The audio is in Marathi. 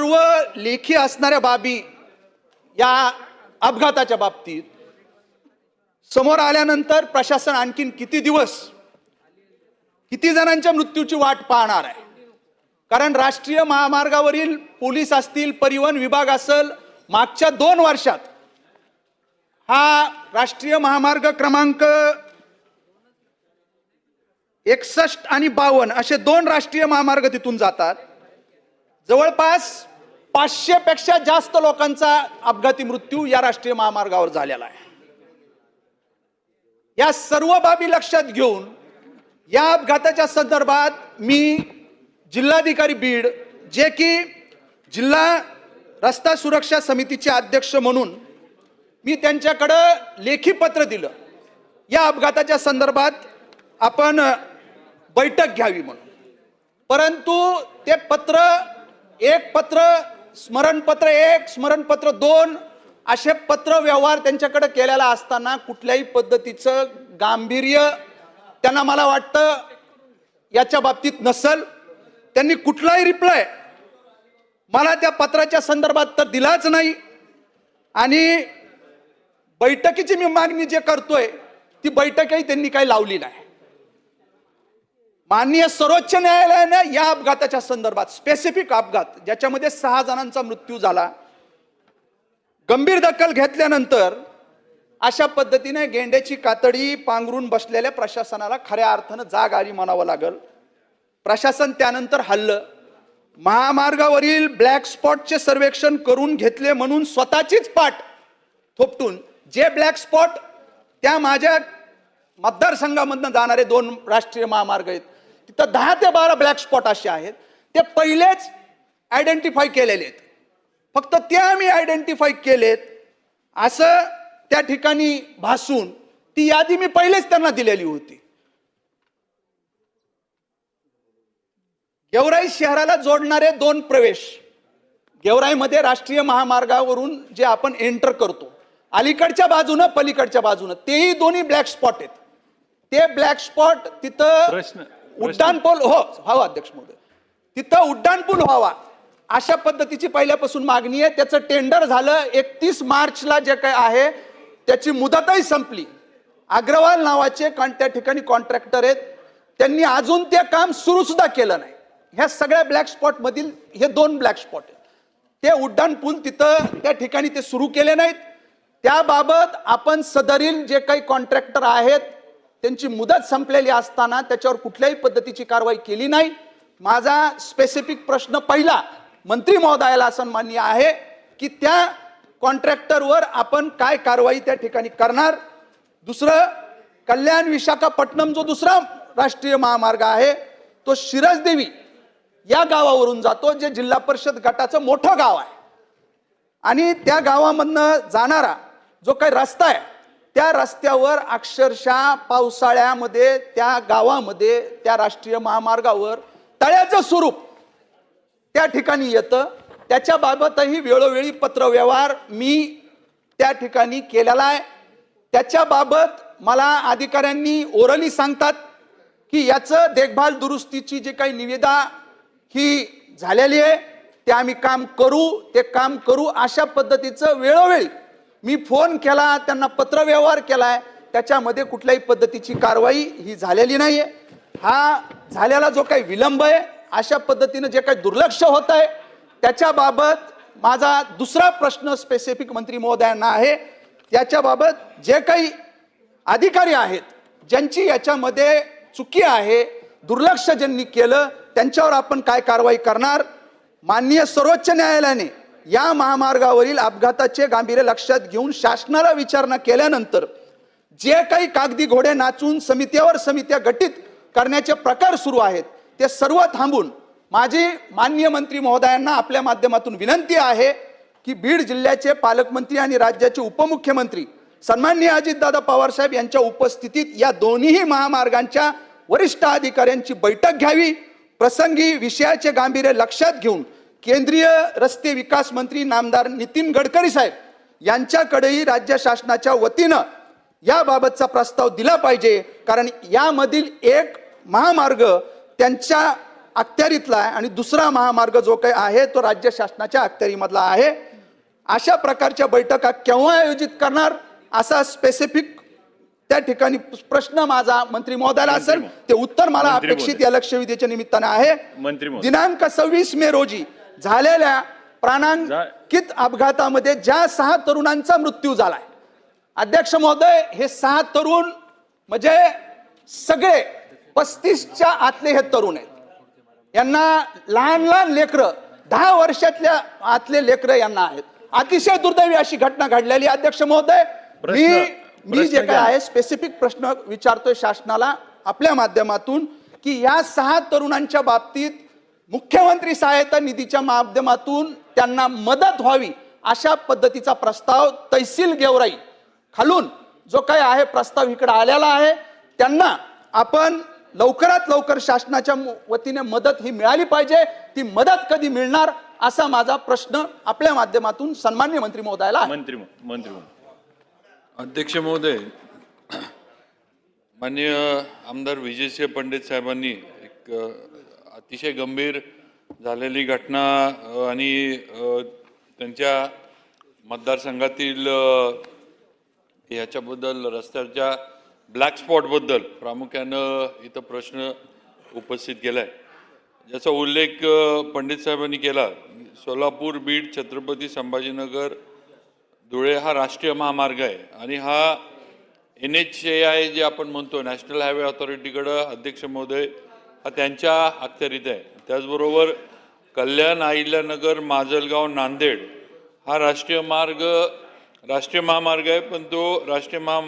सर्व लेखी असणाऱ्या बाबी या अपघाताच्या बाबतीत समोर आल्यानंतर प्रशासन आणखीन किती दिवस किती जणांच्या मृत्यूची वाट पाहणार आहे? कारण राष्ट्रीय महामार्गावरील पोलीस असतील परिवहन विभाग असेल मागच्या दोन वर्षात हा राष्ट्रीय महामार्ग क्रमांक एकसष्ट आणि बावन्न असे दोन राष्ट्रीय महामार्ग तिथून जातात. जवळपास पाचशे पेक्षा जास्त लोकांचा अपघाती मृत्यू या राष्ट्रीय महामार्गावर झालेला आहे. या सर्व बाबी लक्षात घेऊन या अपघाताच्या संदर्भात मी जिल्हाधिकारी बीड जे की जिल्हा रस्ता सुरक्षा समितीचे अध्यक्ष म्हणून मी त्यांच्याकडं लेखी पत्र दिलं. या अपघाताच्या संदर्भात आपण बैठक घ्यावी म्हणून. परंतु ते पत्र एक पत्र स्मरणपत्र एक स्मरणपत्र दोन असे पत्र व्यवहार त्यांच्याकडे केलेला असताना कुठल्याही पद्धतीचं गांभीर्य त्यांना मला वाटतं याच्या बाबतीत नसल. त्यांनी कुठलाही रिप्लाय मला त्या पत्राच्या संदर्भात तर दिलाच नाही. आणि बैठकीची मी मागणी जे करतोय ती बैठकही त्यांनी काही लावली नाही. माननीय सर्वोच्च न्यायालयानं या अपघाताच्या संदर्भात स्पेसिफिक अपघात ज्याच्यामध्ये सहा जणांचा मृत्यू झाला गंभीर दखल घेतल्यानंतर अशा पद्धतीने गेंड्याची कातडी पांघरून बसलेल्या प्रशासनाला खऱ्या अर्थानं जाग आली म्हणावं लागल. प्रशासन त्यानंतर हल्लं. महामार्गावरील ब्लॅक स्पॉटचे सर्वेक्षण करून घेतले म्हणून स्वतःचीच पाठ थोपटून जे ब्लॅक स्पॉट त्या माझ्या मतदारसंघामधनं जाणारे दोन राष्ट्रीय महामार्ग आहेत तिथं दहा ते बारा ब्लॅक स्पॉट असे आहेत. ते पहिलेच आयडेंटिफाय केलेले आहेत. फक्त ते आम्ही आयडेंटिफाय केलेत. असं त्या ठिकाणी भासून ती यादी मी पहिलेच त्यांना दिलेली होती. गेवराई शहराला जोडणारे दोन प्रवेश. गेवराईमध्ये राष्ट्रीय महामार्गावरून जे आपण एंटर करतो अलीकडच्या बाजूनं पलीकडच्या बाजूनं तेही दोन्ही ब्लॅक स्पॉट आहेत. ते ब्लॅक स्पॉट तिथं प्रश्न- उड्डाणपूल हो व्हावा अध्यक्ष महोदय. तिथं उड्डाणपूल व्हावा. अशा पद्धतीची पहिल्यापासून मागणी आहे. त्याचं टेंडर झालं एकतीस मार्चला जे काय आहे त्याची मुदतही संपली. अग्रवाल नावाचे कॉन- त्या ठिकाणी कॉन्ट्रॅक्टर आहेत. त्यांनी अजून ते काम सुरू सुद्धा केलं नाही. ह्या सगळ्या ब्लॅक स्पॉटमधील हे दोन ब्लॅक स्पॉट आहेत. ते उड्डाण पूल तिथं त्या ठिकाणी ते सुरू केले नाहीत. त्याबाबत आपण सदरील जे काही कॉन्ट्रॅक्टर आहेत त्यांची मुदत संपलेली असताना त्याच्यावर कुठल्याही पद्धतीची कारवाई केली नाही. माझा स्पेसिफिक प्रश्न पहिला मंत्री महोदयाला सन्मान्य आहे की त्या कॉन्ट्रॅक्टरवर आपण काय कारवाई त्या ठिकाणी करणार? दुसरं कल्याण विशाखापट्टणम जो दुसरा राष्ट्रीय महामार्ग आहे तो शिरसदेवी या गावावरून जातो जे जिल्हा परिषद गटाचं मोठं गाव आहे. आणि त्या गावामधनं जाणारा जो काही रस्ता आहे त्या रस्त्यावर अक्षरशः पावसाळ्यामध्ये त्या गावामध्ये त्या राष्ट्रीय महामार्गावर तळ्याचं स्वरूप त्या ठिकाणी येतं. त्याच्या बाबतही वेळोवेळी पत्रव्यवहार मी त्या ठिकाणी केलेला आहे. त्याच्याबाबत मला अधिकाऱ्यांनी ओरली सांगतात की याचं देखभाल दुरुस्तीची जी काही निविदा ही झालेली आहे ते आम्ही काम करू ते काम करू अशा पद्धतीचं वेळोवेळी मी फोन केला त्यांना पत्रव्यवहार केलाय त्याच्यामध्ये कुठल्याही पद्धतीची कारवाई ही झालेली नाहीये. हा झालेला जो काही विलंब आहे अशा पद्धतीनं जे काही दुर्लक्ष होत आहे त्याच्याबाबत माझा दुसरा प्रश्न स्पेसिफिक मंत्री महोदयांना आहे. याच्याबाबत जे काही अधिकारी आहेत ज्यांची याच्यामध्ये चुकी आहे दुर्लक्ष ज्यांनी केलं त्यांच्यावर आपण काय कारवाई करणार? माननीय सर्वोच्च न्यायालयाने या महामार्गावरील अपघाताचे गांभीर्य लक्षात घेऊन शासनाला विचारणा केल्यानंतर जे काही कागदी घोडे नाचून समित्यावर समित्या गठीत करण्याचे प्रकार सुरू आहेत ते सर्व थांबून माझी माननीय मंत्री महोदयांना आपल्या माध्यमातून विनंती आहे की बीड जिल्ह्याचे पालकमंत्री आणि राज्याचे उपमुख्यमंत्री सन्माननीय अजितदादा पवार साहेब यांच्या उपस्थितीत या दोन्हीही महामार्गांच्या वरिष्ठ अधिकाऱ्यांची बैठक घ्यावी. प्रसंगी विषयाचे गांभीर्य लक्षात घेऊन केंद्रीय रस्ते विकास मंत्री नामदार नितीन गडकरी साहेब यांच्याकडेही राज्य शासनाच्या वतीनं याबाबतचा प्रस्ताव दिला पाहिजे कारण यामधील एक महामार्ग त्यांच्या अखत्यारीतला आहे आणि दुसरा महामार्ग जो काही आहे तो राज्य शासनाच्या अखत्यारीमधला आहे अशा प्रकारच्या बैठका केव्हा आयोजित करणार असा स्पेसिफिक त्या ठिकाणी प्रश्न माझा मंत्री महोदयाला असेल ते उत्तर मला अपेक्षित. या लक्षवेधीच्या निमित्तानं आहे. दिनांक सव्वीस मे रोजी झालेल्या प्राणांकित अपघातामध्ये ज्या सहा तरुणांचा मृत्यू झालाय. अध्यक्ष महोदय हे सहा तरुण म्हणजे सगळे पस्तीसच्या आतले हे तरुण आहेत. यांना लहान लहान लेकरं दहा वर्षातल्या आतले लेकरं यांना आहेत. अतिशय दुर्दैवी अशी घटना घडलेली अध्यक्ष महोदय मी मी जे काय. आहे स्पेसिफिक प्रश्न विचारतोय शासनाला आपल्या माध्यमातून की या सहा तरुणांच्या बाबतीत मुख्यमंत्री सहायता निधीच्या माध्यमातून त्यांना मदत व्हावी अशा पद्धतीचा प्रस्ताव तहसील गेवराई खालून जो काही आहे प्रस्ताव इकडे आलेला आहे. त्यांना आपण लवकरात लवकर शासनाच्या वतीने मदत ही मिळाली पाहिजे. ती मदत कधी मिळणार असा माझा प्रश्न आपल्या माध्यमातून सन्मान्य मंत्री महोदयाला आहे. मंत्री मंत्री महोदय. अध्यक्ष महोदय माननीय आमदार विजयसिंह पंडित साहेबांनी एक अतिशय गंभीर झालेली घटना आणि त्यांच्या मतदारसंघातील ह्याच्याबद्दल याच्याबद्दल रस्त्याच्या ब्लॅक स्पॉटबद्दल प्रामुख्यानं इथं प्रश्न उपस्थित केला आहे ज्याचा उल्लेख पंडित साहेबांनी केला. सोलापूर बीड छत्रपती संभाजीनगर धुळे हा राष्ट्रीय महामार्ग आहे. आणि हा एन एच ए आय जे आपण म्हणतो नॅशनल हायवे ऑथॉरिटीकडं अध्यक्ष महोदय हा त्यांच्या अखत्यारीत आहे. त्याचबरोबर कल्याण आहिल्यानगर माजलगाव नांदेड हा राष्ट्रीय मार्ग राष्ट्रीय महामार्ग आहे पण तो राष्ट्रीय महा